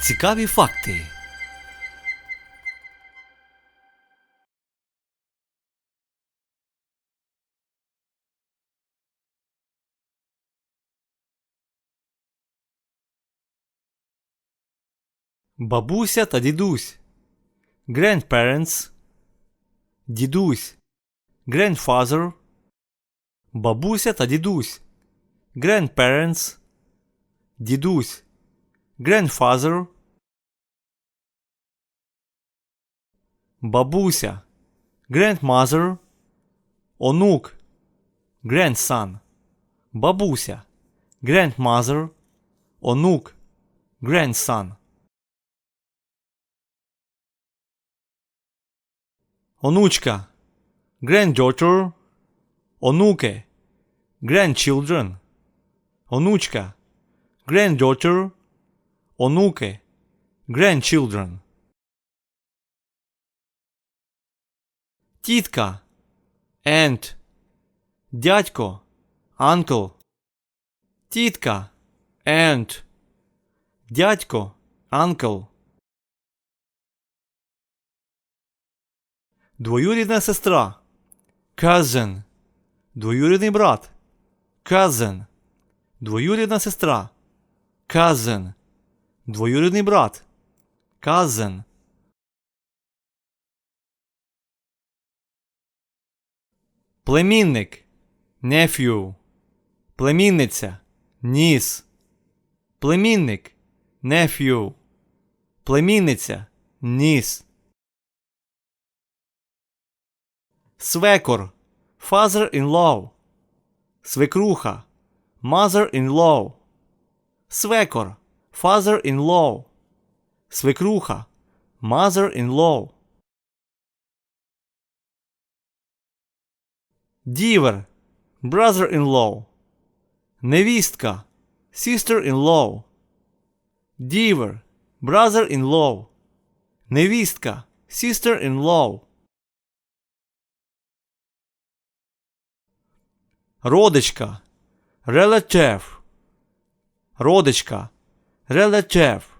Цікаві факти. Бабуся та дідусь. Grandparents. Дідусь. Grandfather. Бабуся та дідусь. Grandparents. Дідусь. Grandfather. Бабуся. Grandmother. Онук. Grandson. Бабуся. Grandmother. Онук. Grandson. Онучка. Granddaughter. Онуки. Grandchildren. Онучка. Granddaughter. Онуки. Grandchildren. Тітка. Aunt. Дядько. Uncle. Тітка. Aunt. Дядько. Uncle. Двоюрідна сестра. Cousin. Двоюрідний брат. Cousin. Двоюрідна сестра. Cousin. Двоюрідний брат. Cousin. Племінник. Nephew. Племінниця. Ніс. Племінник. Nephew. Племінниця. Ніс. Свекор. Father-in-law. Свекруха. Mother-in-law. Свекор. Father-in-law. Свекруха. Mother-in-law. Дівер. Brother-in-law. Невістка. Sister-in-law. Дівер. Brother-in-law. Невістка. Sister-in-law. Родичка. Relative. Родичка. Relative.